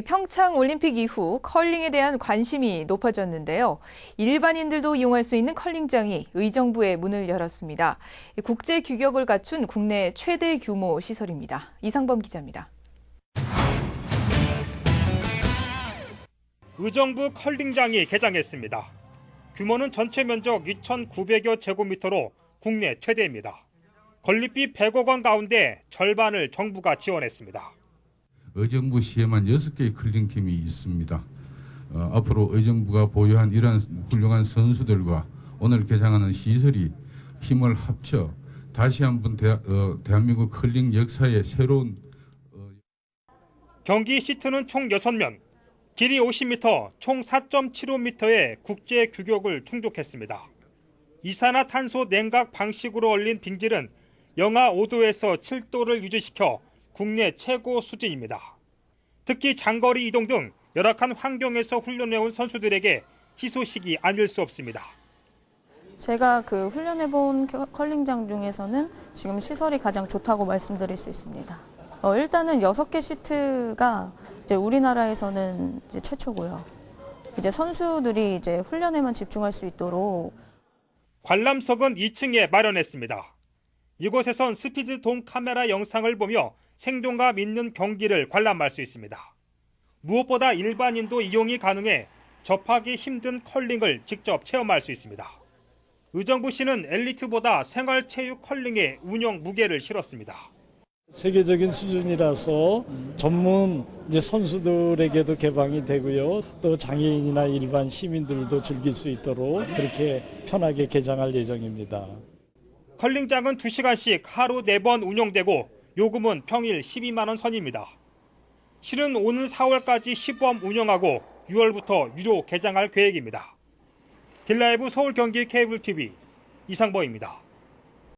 평창 올림픽 이후 컬링에 대한 관심이 높아졌는데요. 일반인들도 이용할 수 있는 컬링장이 의정부에 문을 열었습니다. 국제 규격을 갖춘 국내 최대 규모 시설입니다. 이상범 기자입니다. 의정부 컬링장이 개장했습니다. 규모는 전체 면적 2,900여 제곱미터로 국내 최대입니다. 건립비 100억 원 가운데 절반을 정부가 지원했습니다. 의정부 시에만 6개의 클링팀이 있습니다. 어, 앞으로 의정부가 보유한 이러한 훌륭한 선수들과 오늘 개장하는 시설이 힘을 합쳐 다시 한번 대, 어, 대한민국 컬링 역사의 새로운 경기 시트는 총 6면, 길이 50m, 총 4.75m의 국제 규격을 충족했습니다. 이산화탄소 냉각 방식으로 얼린 빙질은 영하 5도에서 7도를 유지시켜 국내 최고 수준입니다. 특히 장거리 이동 등 열악한 환경에서 훈련해온 선수들에게 희소식이 아닐 수 없습니다. 제가 그 훈련해본 켜- 컬링장 중에서는 지금 시설이 가장 좋다고 말씀드릴 수 있습니다. 어, 일단은 6개 시트가 이제 우리나라에서는 이제 최초고요. 이제 선수들이 이제 훈련에만 집중할 수 있도록 관람석은 2층에 마련했습니다. 이곳에선 스피드돔 카메라 영상을 보며 생동감 있는 경기를 관람할 수 있습니다. 무엇보다 일반인도 이용이 가능해 접하기 힘든 컬링을 직접 체험할 수 있습니다. 의정부시는 엘리트보다 생활체육 컬링에 운영 무게를 실었습니다. 세계적인 수준이라서 전문 이제 선수들에게도 개방이 되고요. 또 장애인이나 일반 시민들도 즐길 수 있도록 그렇게 편하게 개장할 예정입니다. 컬링장은 2시간씩 하루 4번 운영되고 요금은 평일 12만 원 선입니다. 실은 오는 4월까지 시범 운영하고 6월부터 유료 개장할 계획입니다. 딜라이브 서울 경기 케이블 TV 이상범입니다.